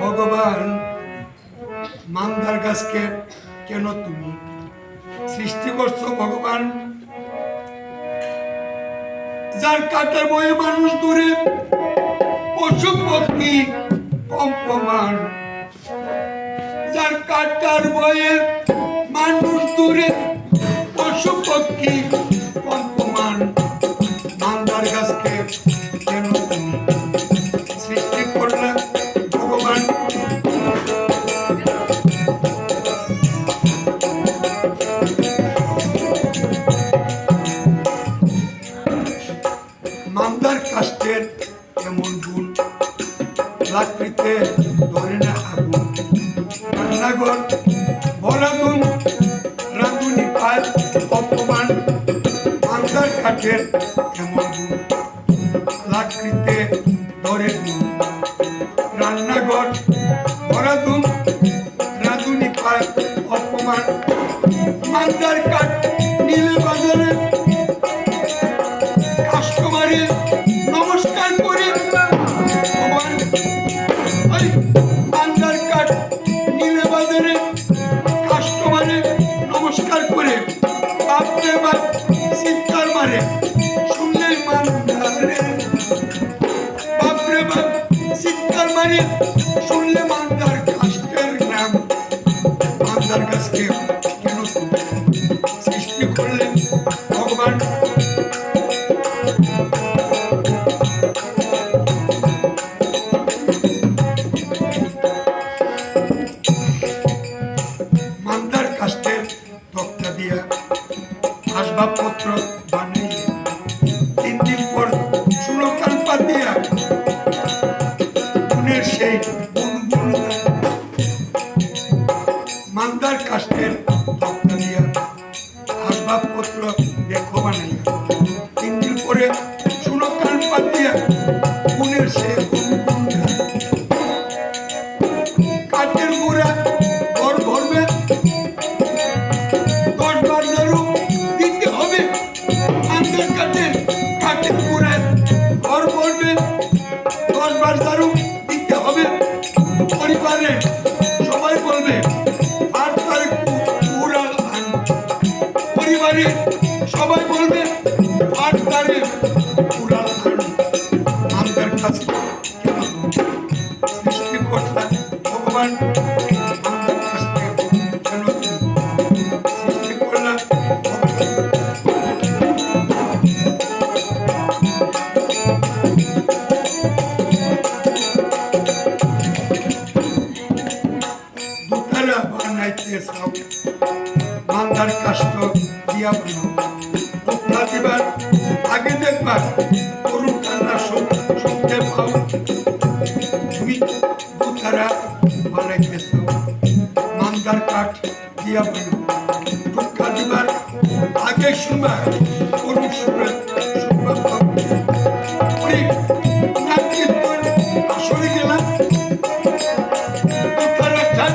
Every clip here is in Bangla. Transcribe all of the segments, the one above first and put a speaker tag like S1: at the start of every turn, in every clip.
S1: ভগবান মান্দার গাছকে কেন তুমি সৃষ্টি করছ ভগবান? যার কাটার বয়ে মানুষ দূরে পশু পক্ষী কম্পমান যার কাটার বয়ে মানুষ দূরে পশু পক্ষী কম্পমান মান্দার গাছকে কেন তুমি রান্নাঘর বলাগুন রাগুনি পাল অপমান মান্দার কাঠের এমন লাকড়িতে ধরে রান্নাঘর মারে শুনলে মান্দার কাস্টের নাম। মান্দার গাছকে কেন? সৃষ্টি করলেন ভগবান। মান্দার তক্তা দিয়া আসবাবপত্র cheio. চাও মান্দার কাষ্ট দিয়া উঠা দিবার, আগে দেখবার করুন কান্না শুনতে পাও। তুমি দুতারা বানাইতে চাও মান্দার কাঠ দিয়া বানাও টুকা দিবার, আগে শুনবা আসরে গেলাম। উত্তরা ঘাট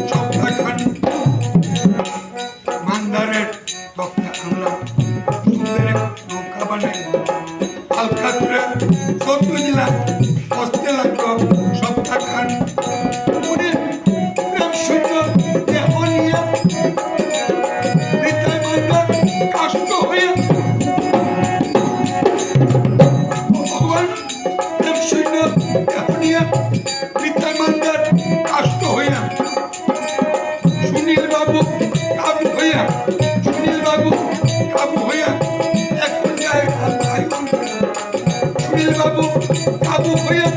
S1: 中 সুনীল বাবু কাবু হইয়া সুনীল বাবু কাবু হইয়া এখন সুনীল বাবু কাবু হইয়া